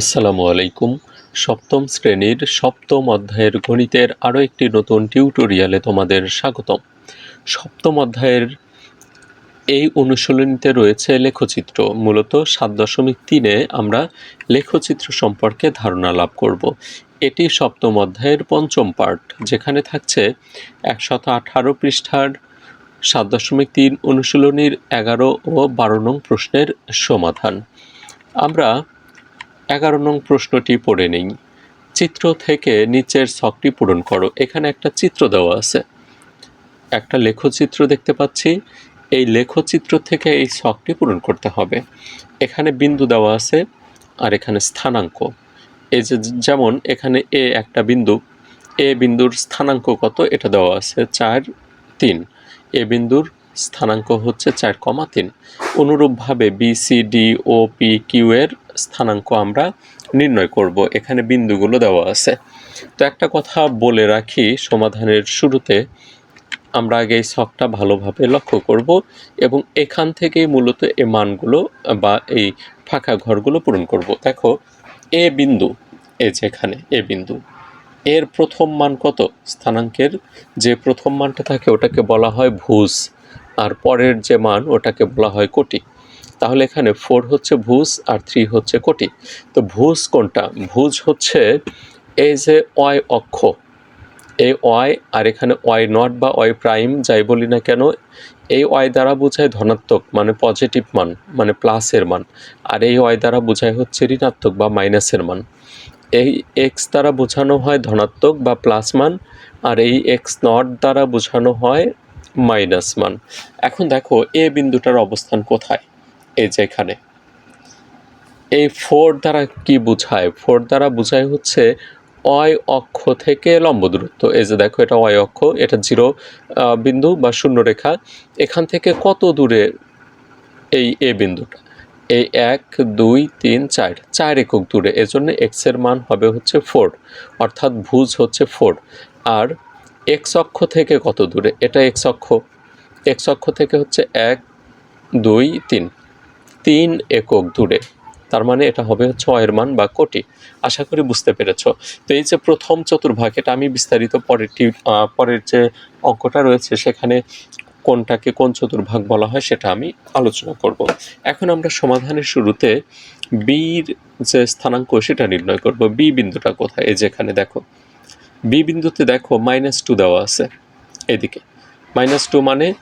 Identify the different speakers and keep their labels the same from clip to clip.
Speaker 1: আসসালামু আলাইকুম। সপ্তম শ্রেণির সপ্তম অধ্যায়ের গণিতের আরও একটি নতুন টিউটোরিয়ালে তোমাদের স্বাগতম। সপ্তম অধ্যায়ের এই অনুশীলনীতে রয়েছে লেখচিত্র। মূলত সাত দশমিক তিনে আমরা লেখচিত্র সম্পর্কে ধারণা লাভ করব। এটি সপ্তম অধ্যায়ের পঞ্চম পার্ট যেখানে থাকছে একশত আঠারো পৃষ্ঠার সাত দশমিক তিন অনুশীলনীর এগারো ও বারো নং প্রশ্নের সমাধান। আমরা এগারো নং প্রশ্নটি পড়ে নেই চিত্র থেকে নিচের ছকটি পূরণ করো। এখানে একটা চিত্র দেওয়া আছে। একটা লেখচিত্র দেখতে পাচ্ছি। এই লেখচিত্র থেকে এই ছকটি পূরণ করতে হবে। এখানে বিন্দু দেওয়া আছে আর এখানে স্থানাঙ্ক। এই যে যেমন এখানে এ একটা বিন্দু, এ বিন্দুর স্থানাঙ্ক কত? এটা দেওয়া আছে চার, তিন। এ বিন্দুর স্থানাঙ্ক হচ্ছে চার কমা তিন। অনুরূপভাবে বি সি ডি ও পি কিউ এর স্থানাঙ্ক আমরা নির্ণয় করব। এখানে বিন্দুগুলো দেওয়া আছে। তো একটা কথা বলে রাখি, সমাধানের শুরুতে আমরা আগে এই ছকটা ভালোভাবে লক্ষ্য করব এবং এখান থেকেই মূলত এ মানগুলো বা এই ফাঁকা ঘরগুলো পূরণ করব। দেখো, এ বিন্দু, এ যে এখানে এ বিন্দু, এর প্রথম মান কত? স্থানাঙ্কের যে প্রথম মানটা থাকে ওটাকে বলা হয় ভুজ। আর পরের যে মান, ওটাকে বলা হয় কোটি। তাহলে এখানে ফোর হচ্ছে ভুজ আর থ্রি হচ্ছে কোটি। তো ভুজ কোনটা? ভুজ হচ্ছে এই যে অয় অক্ষ। এই অয় আর এখানে অয় নট বা অয় প্রাইম যাই বলি না কেন, এই অয় দ্বারা বোঝায় ধনাত্মক মানে পজিটিভ মান মানে প্লাসের মান। আর এই অয় দ্বারা বোঝায় হচ্ছে ঋণাত্মক বা মাইনাসের মান। এই এক্স দ্বারা বোঝানো হয় ধনাত্মক বা প্লাস মান, আর এই এক্স নট দ্বারা বোঝানো হয় মাইনাস মান এখন দেখো, এ বিন্দুটার অবস্থান কোথায়? এই যে এখানে। এই ফোর দ্বারা কি বোঝায়? ফোর দ্বারা বোঝায় হচ্ছে অয় অক্ষ থেকে লম্ব দূরত্ব। এই যে দেখো, এটা অয় অক্ষ, এটা জিরো বিন্দু বা শূন্য রেখা। এখান থেকে কত দূরে এই এ বিন্দুটা? এই এক, দুই, তিন, চার। চার একক দূরে। এজন্য এক্সের মান হবে হচ্ছে ফোর। অর্থাৎ ভুজ হচ্ছে ফোর। আর এক্স অক্ষ থেকে কত দূরে? এটা এক্স অক্ষ। এক্স অক্ষ থেকে হচ্ছে এক দুই তিন। তিন একক দূরে। তার মানে এটা হবে হচ্ছে অয়ের মান বা কোটি। আশা করি বুঝতে পেরেছ। তো এই যে প্রথম চতুর্ভাগ এটা আমি বিস্তারিত পরেরটি আহ, পরের যে অঙ্কটা রয়েছে সেখানে কোনটাকে কোন চতুর্ভাগ বলা হয় সেটা আমি আলোচনা করব। এখন আমরা সমাধানের শুরুতে বির যে স্থানাঙ্ক সেটা নির্ণয় করব। বি বিন্দুটা কোথায়? এই যেখানে দেখো। বি বিন্দুতে দেখো মাইনাস টু দেওয়া আছে এদিকে। মাইনাস টু মানে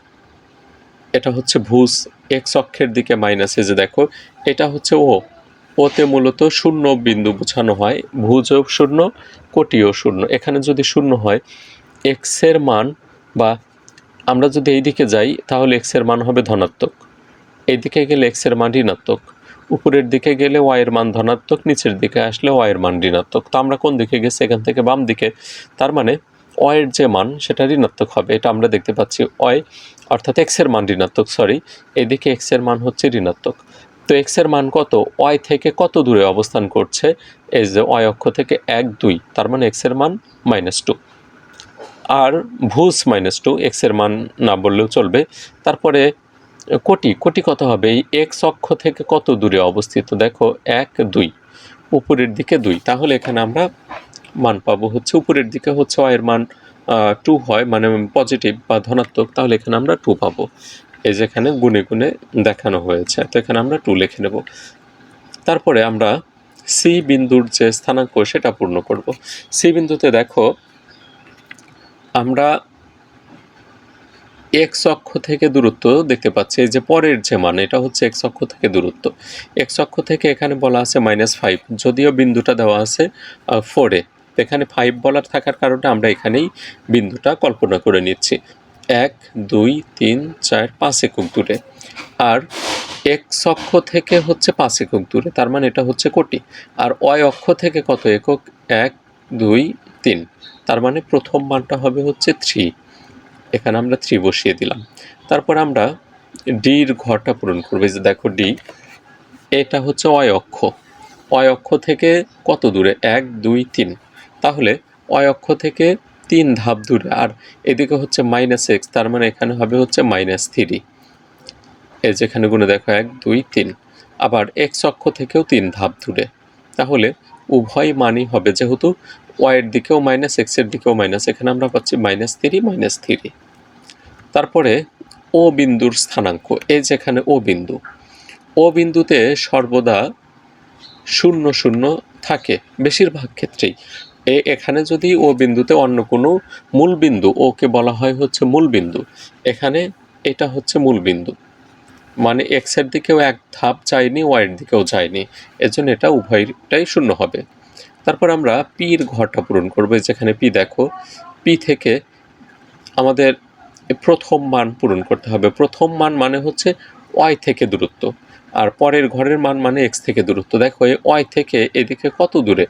Speaker 1: এটা হচ্ছে ভুজ এক্স অক্ষের দিকে মাইনাসে যে দেখো, এটা হচ্ছে ও ওতে মূলত শূন্য বিন্দু বোঝানো হয়, ভুজও শূন্য, কোটিও শূন্য। এখানে যদি শূন্য হয় এক্সের মান বা আমরা যদি এই দিকে যাই, তাহলে এক্সের মান হবে ধনাত্মক। এইদিকে গেলে এক্সের মান ঋণাত্মক। উপরের দিকে গেলে ওয়াইয়ের মান ধনাত্মক, নিচের দিকে আসলে ওয়াইয়ের মান ঋণাত্মক। তো আমরা কোন দিকে গেছি? এখান থেকে বাম দিকে। তার মানে অয়ের যে মান, সেটা ঋণাত্মক হবে। এটা আমরা দেখতে পাচ্ছি অয় অর্থাৎ এক্সের মান ঋণাত্মক সরি এদিকে এক্সের মান হচ্ছে ঋণাত্মক। তো এক্সের মান কত? অয় থেকে কত দূরে অবস্থান করছে? এই যে অয় অক্ষ থেকে এক, দুই। তার মানে এক্সের মান মাইনাস টু আর ভুজ মাইনাস টু এক্সের মান না বললেও চলবে। তারপরে কোটি কোটি কত হবে? এই এক্স অক্ষ থেকে কত দূরে অবস্থিত? দেখো, এক, দুই। উপরের দিকে দুই। তাহলে এখানে আমরা মান পাবো হচ্ছে, উপরের দিকে হচ্ছে অয়ের মান টু হয় মানে পজিটিভ বা ধনাত্মক, তাহলে এখানে আমরা টু পাবো। এই যেখানে গুণে গুনে দেখানো হয়েছে, তো এখানে আমরা টু লিখে নেব। তারপরে আমরা সি বিন্দুর যে স্থানাঙ্ক, সেটা পূর্ণ করব। সি বিন্দুতে দেখো, আমরা এক্স অক্ষ থেকে দূরত্ব দেখতে পাচ্ছি, এই যে পরের যে মান, এটা হচ্ছে এক্স অক্ষ থেকে দূরত্ব। এক্স অক্ষ থেকে এখানে বলা আছে মাইনাস ফাইভ যদিও বিন্দুটা দেওয়া আছে ফোরে এখানে ফাইভ বলার থাকার কারণে আমরা এখানেই বিন্দুটা কল্পনা করে নিচ্ছি। এক, দুই, তিন, চার, পাঁচ একক দূরে। আর এক্স অক্ষ থেকে হচ্ছে পাঁচ একক দূরে, তার মানে এটা হচ্ছে কোটি। আর অয় অক্ষ থেকে কত একক? এক, দুই, তিন। তার মানে প্রথম মানটা হবে হচ্ছে থ্রি এখানে আমরা থ্রি বসিয়ে দিলাম। তারপর আমরা ডির ঘরটা পূরণ করব। যে দেখো ডি, এটা হচ্ছে অয় অক্ষ। অয় অক্ষ থেকে কত দূরে? এক, দুই, তিন। তাহলে অয় অক্ষ থেকে তিন ধাপ দূরে। আর এদিকে হচ্ছে মাইনাস এক্স তার মানে এখানে হবে হচ্ছে মাইনাস থ্রি এই যেখানে গুণে দেখো, এক, দুই, তিন। আবার এক্স অক্ষ থেকেও তিন ধাপ দূরে। তাহলে উভয় মানই হবে যেহেতু ওয়াইয়ের দিকেও মাইনাস এক্সের দিকেও মাইনাস এখানে আমরা পাচ্ছি মাইনাস থ্রি মাইনাস থ্রি তারপরে ও বিন্দুর স্থানাঙ্ক এ যেখানে ও বিন্দু ও বিন্দুতে সর্বদা শূন্য শূন্য থাকে বেশিরভাগ ক্ষেত্রেই। এ, এখানে যদি ও বিন্দুতে অন্য কোনো মূল বিন্দু ওকে বলা হয় হচ্ছে মূল বিন্দু, এখানে এটা হচ্ছে মূল বিন্দু। মানে এক্সের দিকেও এক ধাপ যায়নি ওয়াইয়ের দিকেও যায়নি, এজন্য এটা উভয়টাই শূন্য হবে। তারপর আমরা পির ঘরটা পূরণ করব। যেখানে পি দেখো পি থেকে আমাদের প্রথম মান পূরণ করতে হবে। প্রথম মান মানে হচ্ছে ওয়াই থেকে দূরত্ব। আর পরের ঘরের মান মানে এক্স থেকে দূরত্ব। দেখো, এই ওয়াই থেকে এদিকে কত দূরে?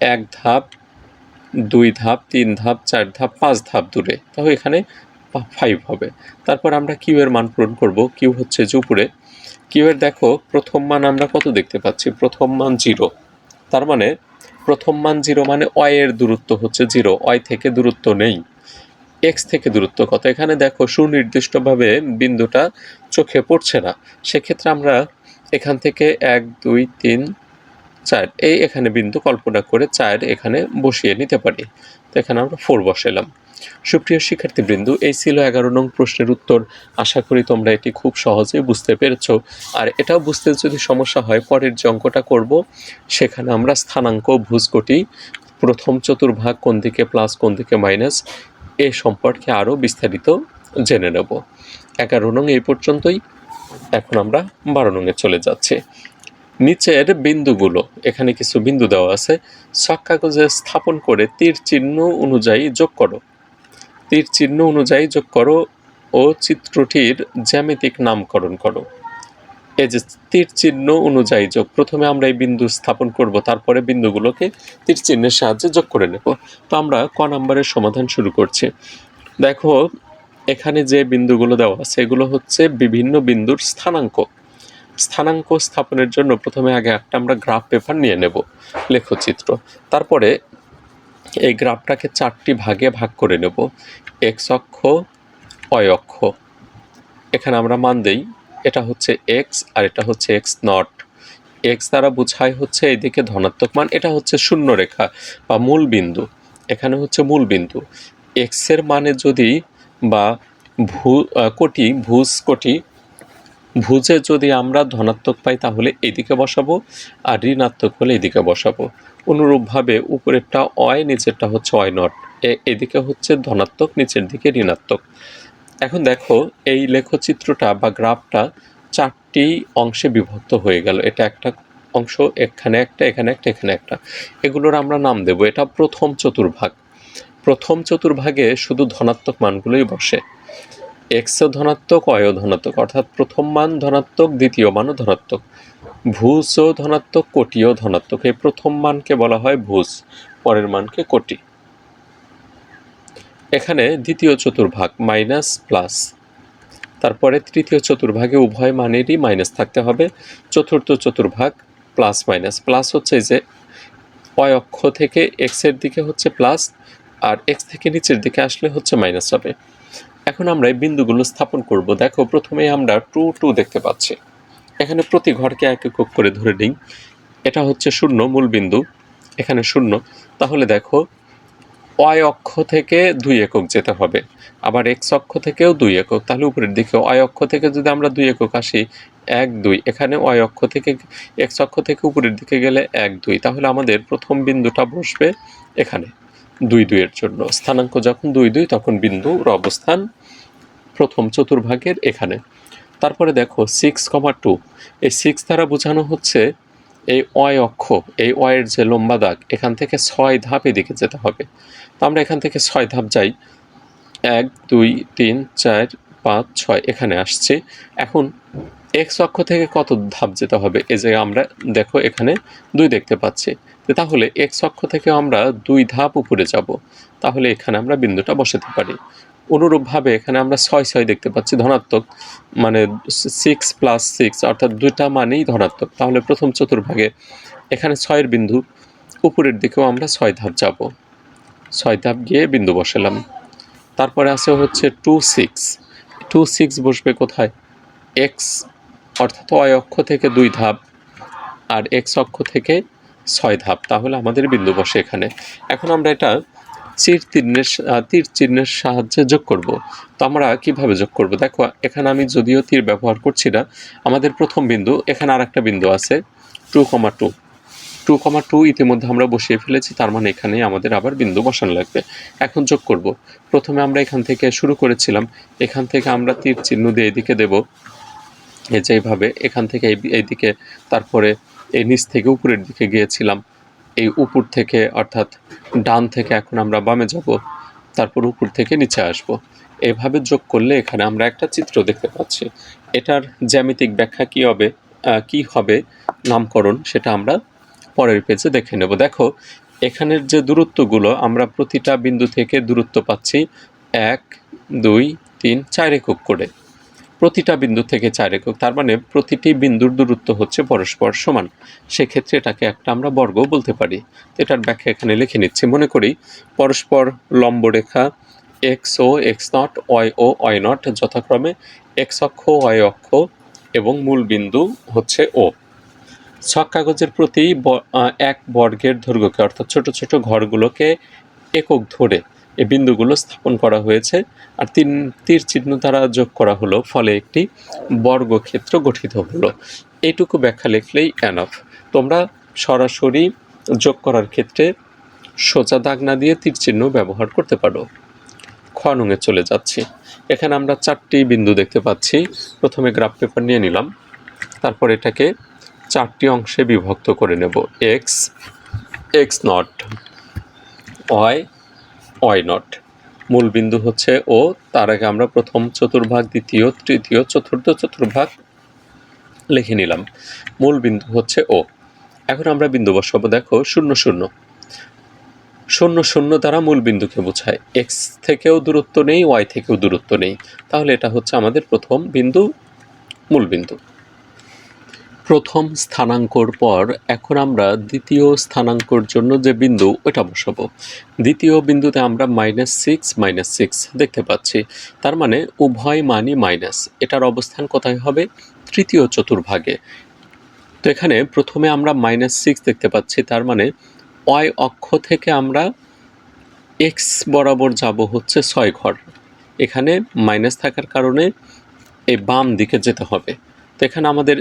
Speaker 1: এক ধাপ, দুই ধাপ, তিন ধাপ, চার ধাপ, পাঁচ ধাপ দূরে। তাহলে এখানে ফাইভ হবে। তারপর আমরা কিউ এর মান পূরণ করব। কিউ হচ্ছে যে উপরে। কিউ এর, দেখো, প্রথম মান আমরা কত দেখতে পাচ্ছি? প্রথম মান জিরো তার মানে প্রথম মান জিরো মানে এর দূরত্ব হচ্ছে জিরো। ওয়াই থেকে দূরত্ব নেই। এক্স থেকে দূরত্ব কত? এখানে দেখো সুনির্দিষ্টভাবে বিন্দুটা চোখে পড়ছে না। সেক্ষেত্রে আমরা এখান থেকে এক, দুই, তিন, চার এই এখানে বিন্দু কল্পনা করে চার এখানে বসিয়ে নিতে পারি। তো এখানে আমরা ফোর বসালাম সুপ্রিয় শিক্ষার্থীবৃন্দু, এই ছিল এগারো নং প্রশ্নের উত্তর। আশা করি তোমরা এটি খুব সহজেই বুঝতে পেরেছ। আর এটাও বুঝতে যদি সমস্যা হয়, পরের যে অঙ্কটা করব, সেখানে আমরা স্থানাঙ্ক ভুজকটি, প্রথম চতুর্ভাগ কোন দিকে প্লাস, কোন দিকে মাইনাস, এ সম্পর্কে আরও বিস্তারিত জেনে নেব। এগারো নং এই পর্যন্তই। এখন আমরা বারো নঙে চলে যাচ্ছি। নিচের বিন্দুগুলো, এখানে কিছু বিন্দু দেওয়া আছে। ছক কাগজে স্থাপন করে তীর চিহ্ন অনুযায়ী যোগ করো। তীর চিহ্ন অনুযায়ী যোগ করো ও চিত্রটির জ্যামিতিক নামকরণ করো। এই যে তীর চিহ্ন অনুযায়ী যোগ, প্রথমে আমরা এই বিন্দু স্থাপন করব, তারপরে বিন্দুগুলোকে তীর চিহ্নের সাহায্যে যোগ করে নেব। তো আমরা ক নাম্বারের সমাধান শুরু করছি। দেখো, এখানে যে বিন্দুগুলো দেওয়া আছে, এগুলো হচ্ছে বিভিন্ন বিন্দুর স্থানাঙ্ক। স্থানাঙ্ক স্থাপনের জন্য প্রথমে আগে একটা আমরা গ্রাফ পেপার নিয়ে নেব, লেখচিত্র। তারপরে এই গ্রাফটাকে চারটি ভাগে ভাগ করে নেব। এক্স অক্ষ অয় অক্ষ। এখানে আমরা মান দেই। এটা হচ্ছে এক্স আর এটা হচ্ছে এক্স নট এক্স দ্বারা বোঝায় হচ্ছে এইদিকে ধনাত্মক মান, এটা হচ্ছে শূন্য রেখা বা মূল বিন্দু। এখানে হচ্ছে মূল বিন্দু। এক্সের মানে যদি বা ভূ কোটি ভুজ কোটি ভুজে যদি আমরা ধনাত্মক পাই তাহলে এদিকে বসাবো আর ঋণাত্মক হলে এদিকে বসাবো। অনুরূপভাবে উপরেরটা অয় নিচেরটা হচ্ছে অয় নট এদিকে হচ্ছে ধনাত্মক, নিচের দিকে ঋণাত্মক। এখন দেখো এই লেখচিত্রটা বা গ্রাফটা চারটি অংশে বিভক্ত হয়ে গেল। এটা একটা অংশ, এখানে একটা এখানে একটা এখানে একটা। এগুলোর আমরা নাম দেব। এটা প্রথম চতুর্ভাগ। প্রথম চতুর্ভাগে শুধু ধনাত্মক মানগুলোই বসে। এক্স ধনাত্মক অয় ধনাত্মক, অর্থাৎ প্রথম মান ধনাত্মক, দ্বিতীয় মানও ধনাত্মক। ভুজ ও ধনাত্মক, কোটিও ধনাত্মক, এই প্রথম মানকে বলা হয় ভুজ পরের মানকে কোটি। এখানে দ্বিতীয় চতুর্ভাগ, মাইনাস প্লাস। তারপরে তৃতীয় চতুর্ভাগে উভয় মানেরই মাইনাস থাকতে হবে। চতুর্থ চতুর্ভাগ, প্লাস মাইনাস। প্লাস হচ্ছে যে অয় অক্ষ থেকে এক্সের দিকে হচ্ছে প্লাস, আর এক্স থেকে নিচের দিকে আসলে হচ্ছে মাইনাস হবে। এখন আমরা এই বিন্দুগুলো স্থাপন করব। দেখো প্রথমে আমরা টু টু দেখতে পাচ্ছি। এখানে প্রতি ঘরকে এক একক করে ধরে নিই। এটা হচ্ছে শূন্য, মূল বিন্দু। এখানে শূন্য। তাহলে দেখো অয় অক্ষ থেকে দুই একক যেতে হবে। আবার এক্স অক্ষ থেকেও দুই একক। তাহলে উপরের দিকে অয় অক্ষ থেকে যদি আমরা দুই একক আসি, এক, দুই। এখানে অয় অক্ষ থেকে এক্স অক্ষ থেকে উপরের দিকে গেলে এক, দুই। তাহলে আমাদের প্রথম বিন্দুটা বসবে এখানে। দুই দুইয়ের জন্য। স্থানাঙ্ক যখন দুই দুই তখন বিন্দুর অবস্থান প্রথম চতুর্ভাগের এখানে। তারপরে দেখো সিক্স কমা টু এই সিক্স দ্বারা বোঝানো হচ্ছে এই অয় অক্ষ, এই অয়ের যে লম্বা দাগ, এখান থেকে ছয় ধাপ এদিকে যেতে হবে। তো আমরা এখান থেকে ছয় ধাপ যাই। এক, দুই, তিন, চার, পাঁচ, ছয়, এখানে আসছে। এখন এক্স অক্ষ থেকে কত ধাপ যেতে হবে? এই যে আমরা দেখো এখানে দুই দেখতে পাচ্ছি। তাহলে এক্স অক্ষ থেকে আমরা দুই ধাপ উপরে যাব, তাহলে এখানে আমরা বিন্দুটা বসাতে পারি। অনুরূপভাবে এখানে আমরা ছয় ছয় দেখতে পাচ্ছি ধনাত্মক মানে সিক্স প্লাস সিক্স অর্থাৎ দুইটা মানেই ধনাত্মক। তাহলে প্রথম চতুর্ভাগে এখানে ছয়ের বিন্দু, উপরের দিকেও আমরা ছয় ধাপ যাব। ছয় ধাপ গিয়ে বিন্দু বসালাম। তারপরে আছে হচ্ছে টু সিক্স টু সিক্স বসবে কোথায়? এক্স অর্থাৎ অয় অক্ষ থেকে দুই ধাপ, আর এক্স অক্ষ থেকে ছয় ধাপ, তাহলে আমাদের বিন্দু বসে এখানে। এখন আমরা এটা তীর চিহ্নের তীর চিহ্নের সাহায্যে যোগ করব। তো আমরা কীভাবে যোগ করব? দেখো, এখানে আমি যদিও তীর ব্যবহার করছি না, আমাদের প্রথম বিন্দু, এখানে আর একটা বিন্দু আছে, টু কমা টু। টু কমা টু ইতিমধ্যে আমরা বসিয়ে ফেলেছি, তার মানে এখানে আমাদের আবার বিন্দু বসানো লাগবে। এখন যোগ করব। প্রথমে আমরা এখান থেকে শুরু করেছিলাম, এখান থেকে আমরা তীর চিহ্ন দিয়ে এদিকে দেব। এই যে এইভাবে, এখান থেকে এই এইদিকে, তারপরে এই নিচ থেকে উপরের দিকে গিয়েছিলাম। এই উপর থেকে, অর্থাৎ ডান থেকে এখন আমরা বামে যাব, তারপর উপর থেকে নিচে আসব। এভাবে যোগ করলে এখানে আমরা একটা চিত্র দেখতে পাচ্ছি। এটার জ্যামিতিক ব্যাখ্যা কী হবে কি হবে নামকরণ সেটা আমরা পরের পেজে দেখে নেব। দেখো, এখানের যে দূরত্বগুলো, আমরা প্রতিটা বিন্দু থেকে দূরত্ব পাচ্ছি এক, দুই, তিন, চার একক করে। প্রতিটা বিন্দু থেকে চার একক, তার মানে প্রতিটি বিন্দুর দূরত্ব হচ্ছে পরস্পর সমান। সেক্ষেত্রে এটাকে একটা আমরা বর্গ বলতে পারি। এটার ব্যাখ্যা এখানে লিখে নিচ্ছি। মনে করি পরস্পর লম্বরেখা এক্স ও এক্স নট ওয়াই ও ওয়াই নট যথাক্রমে এক্স অক্ষ, ওয়াই অক্ষ এবং মূল বিন্দু হচ্ছে ও। ছক কাগজের প্রতি এক বর্গের দৈর্ঘ্যকে, অর্থাৎ ছোট ছোট ঘরগুলোকে একক ধরে এই বিন্দুগুলো স্থাপন করা হয়েছে আর তিন তীর চিহ্ন দ্বারা যোগ করা হলো, ফলে একটি বর্গক্ষেত্র গঠিত হলো। এইটুকু ব্যাখ্যা লিখলেই এনাফ তোমরা সরাসরি যোগ করার ক্ষেত্রে সোজা দাগ না দিয়ে তীর চিহ্ন ব্যবহার করতে পারো। খ নঙে চলে যাচ্ছি। এখানে আমরা চারটি বিন্দু দেখতে পাচ্ছি। প্রথমে গ্রাফ পেপার নিয়ে নিলাম। তারপর এটাকে চারটি অংশে বিভক্ত করে নেব। X X nought Y Y nought মূল বিন্দু হচ্ছে ও, তার আগে আমরা প্রথম চতুর্ভাগ, দ্বিতীয়, তৃতীয়, চতুর্থ, চতুর্ভাগ লিখে নিলাম। মূল বিন্দু হচ্ছে ও। এখন আমরা বিন্দু বসাবো, দেখো, শূন্য শূন্য। শূন্য শূন্য দ্বারা মূল বিন্দুকে বোঝায়। এক্স থেকেও দূরত্ব নেই ওয়াই থেকেও দূরত্ব নেই। তাহলে এটা হচ্ছে আমাদের প্রথম বিন্দু, মূল বিন্দু। প্রথম স্থানাঙ্কর পর এখন আমরা দ্বিতীয় স্থানাঙ্কর জন্য যে বিন্দু ওটা বসাবো। দ্বিতীয় বিন্দুতে আমরা মাইনাস সিক্স মাইনাস সিক্স দেখতে পাচ্ছি। তার মানে উভয় মানই মাইনাস এটার অবস্থান কোথায় হবে? তৃতীয় চতুর্ভাগে। তো এখানে প্রথমে আমরা মাইনাস সিক্স দেখতে পাচ্ছি, তার মানে ওয়াই অক্ষ থেকে আমরা এক্স বরাবর যাব হচ্ছে ছয় ঘর। এখানে মাইনাস থাকার কারণে এই বাম দিকে যেতে হবে। তো এখানে আমাদের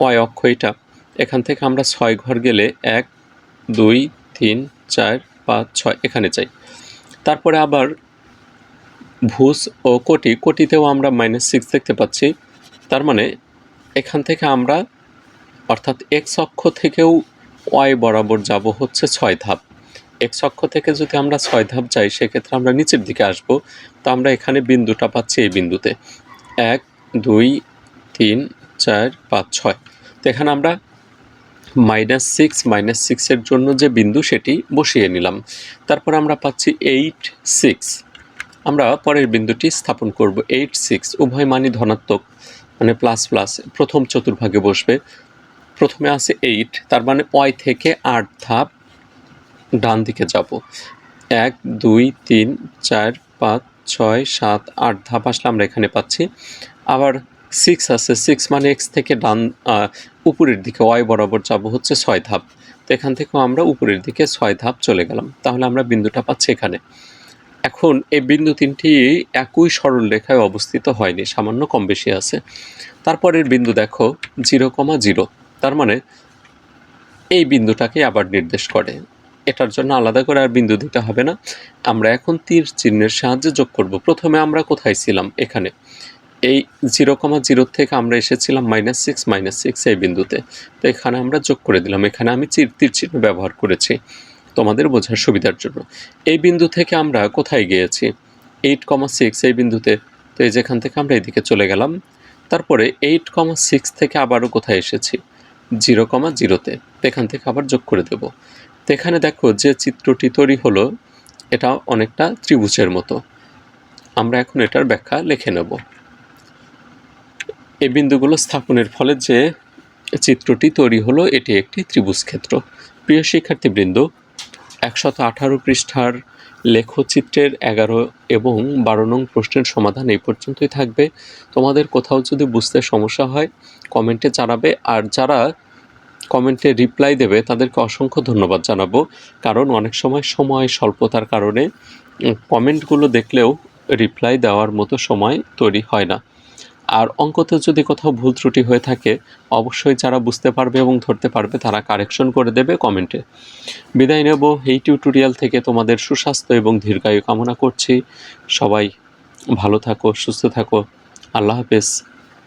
Speaker 1: ওয়াই অক্ষ এটা। এখান থেকে আমরা ছয় ঘর গেলে এক, দুই, তিন, চার, পাঁচ, ছয় এখানে যাই তারপরে আবার ভুজ ও কোটি, কোটিতেও আমরা মাইনাস সিক্স দেখতে পাচ্ছি। তার মানে এখান থেকে আমরা অর্থাৎ এক্স অক্ষ থেকেও ওয়াই বরাবর যাব হচ্ছে ছয় ধাপ। এক্স অক্ষ থেকে যদি আমরা ছয় ধাপ যাই, সেক্ষেত্রে আমরা নিচের দিকে আসব। তো আমরা এখানে বিন্দুটা পাচ্ছি এই বিন্দুতে। এক, দুই, তিন চার, পাঁচ, ছয়। তো এখানে আমরা মাইনাস সিক্স মাইনাস সিক্সের জন্য যে বিন্দু সেটি বসিয়ে নিলাম। তারপর আমরা পাচ্ছি এইট সিক্স আমরা পরের বিন্দুটি স্থাপন করব এইট সিক্স উভয় মানই ধনাত্মক মানে প্লাস প্লাস প্রথম চতুর্ভাগে বসবে। প্রথমে আছে এইট তার মানে ওয়াই থেকে আট ধাপ ডান দিকে যাব। এক, দুই, তিন, চার, পাঁচ, ছয়, সাত, আট ধাপ আসলে আমরা এখানে পাচ্ছি। আবার সিক্স আছে সিক্স মানে এক্স থেকে ডান উপরের দিকে ওয়াই বরাবর যাব হচ্ছে ছয় ধাপ। তো এখান থেকেও আমরা উপরের দিকে ছয় ধাপ চলে গেলাম। তাহলে আমরা বিন্দুটা পাচ্ছি এখানে। এখন এই বিন্দু তিনটি একই সরল রেখায় অবস্থিত হয়নি, সামান্য কম বেশি আছে। তারপরের বিন্দু দেখো জিরো কমা জিরো তার মানে এই বিন্দুটাকে আবার নির্দেশ করে। এটার জন্য আলাদা করে আর বিন্দু দিতে হবে না। আমরা এখন তীর চিহ্নের সাহায্যে যোগ করব। প্রথমে আমরা কোথায় ছিলাম? এখানে। এই জিরো কমা জিরো থেকে আমরা এসেছিলাম মাইনাস সিক্স মাইনাস সিক্স এই বিন্দুতে। তো এখানে আমরা যোগ করে দিলাম। এখানে আমি তীর চিহ্ন ব্যবহার করেছি তোমাদের বোঝার সুবিধার জন্য। এই বিন্দু থেকে আমরা কোথায় গিয়েছি? এইট কমা সিক্স এই বিন্দুতে। তো এই যেখান থেকে আমরা এদিকে চলে গেলাম। তারপরে এইট কমা সিক্স থেকে আবারও কোথায় এসেছি? জিরো কমা জিরোতে এখান থেকে আবার যোগ করে দেব। তো এখানে দেখো যে চিত্রটি তৈরি হলো, এটা অনেকটা ত্রিভুজের মতো। আমরা এখন এটার ব্যাখ্যা লিখে নেব। এই বিন্দুগুলো স্থাপনের ফলে যে চিত্রটি তৈরি হলো, এটি একটি ত্রিভুজ ক্ষেত্র। প্রিয় শিক্ষার্থীবৃন্দ, একশত আঠারো পৃষ্ঠার লেখচিত্রের এগারো এবং বারো নং প্রশ্নের সমাধান এই পর্যন্তই থাকবে। তোমাদের কোথাও যদি বুঝতে সমস্যা হয়, কমেন্টে জানাবে। আর যারা কমেন্টে রিপ্লাই দেবে, তাদেরকে অসংখ্য ধন্যবাদ জানাব। কারণ অনেক সময় সময় স্বল্পতার কারণে কমেন্টগুলো দেখলেও রিপ্লাই দেওয়ার মতো সময় তৈরি হয় না। আর অঙ্কতে যদি কোথাও ভুল ত্রুটি হয়ে থাকে, অবশ্যই যারা বুঝতে পারবে এবং ধরতে পারবে, তারা কারেকশন করে দেবে কমেন্টে বিদায় নেব, এই টিউটোরিয়াল থেকে তোমাদের সুস্বাস্থ্য এবং দীর্ঘায়ু কামনা করছি। সবাই ভালো থাকো, সুস্থ থাকো। আল্লাহ হাফেজ।